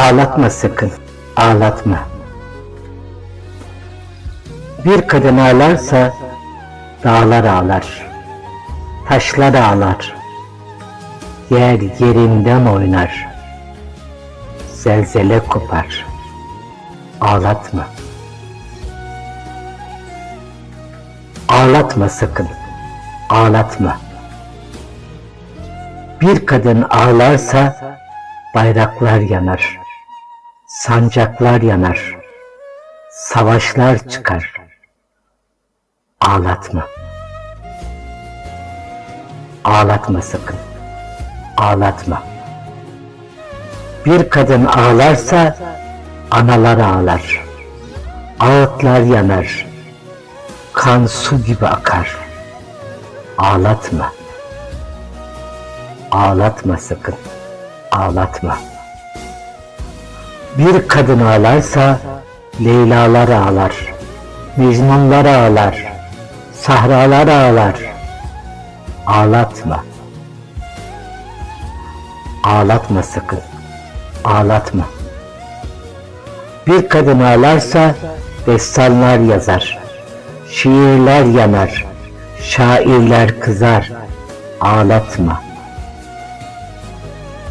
Ağlatma sakın, ağlatma. Bir kadın ağlarsa dağlar ağlar, taşlar ağlar, yer yerinden oynar, zelzele kopar. Ağlatma. Ağlatma sakın, ağlatma. Bir kadın ağlarsa bayraklar yanar, sancaklar yanar, savaşlar çıkar. Ağlatma. Ağlatma sakın. Ağlatma. Bir kadın ağlarsa analar ağlar. Ağıtlar yanar. Kan su gibi akar. Ağlatma. Ağlatma sakın. Ağlatma. Bir kadın ağlarsa Leylalar ağlar. Mecnunlar ağlar. Sahralar ağlar. Ağlatma. Ağlatma sakın. Ağlatma. Bir kadın ağlarsa destanlar yazar. Şiirler yanar. Şairler kızar. Ağlatma.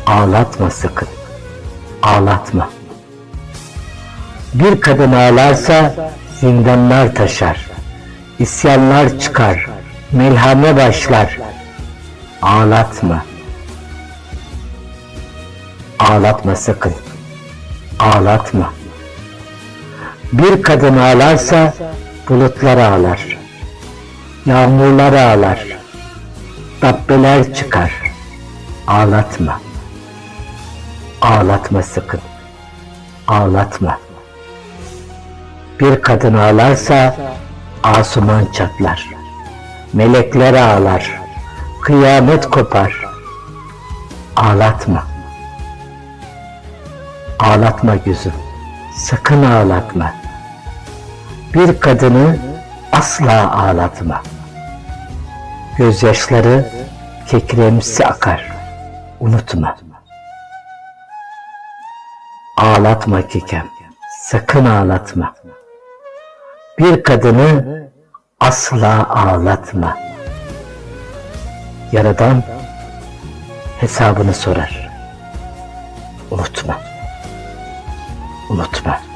Ağlatma sakın. Ağlatma. Bir kadın ağlarsa zindanlar taşar. İsyanlar çıkar. Melhame başlar. Ağlatma. Ağlatma sakın. Ağlatma. Bir kadın ağlarsa bulutlar ağlar. Yağmurlar ağlar. Dabbeler çıkar. Ağlatma. Ağlatma sakın. Ağlatma. Bir kadın ağlarsa asuman çatlar. Melekler ağlar. Kıyamet kopar. Ağlatma. Ağlatma gözüm. Sakın ağlatma. Bir kadını asla ağlatma. Gözyaşları kekremsi akar. Unutma. Ağlatma Kikem. Sakın ağlatma. Bir kadını asla ağlatma. Yaradan hesabını sorar. Unutma. Unutma.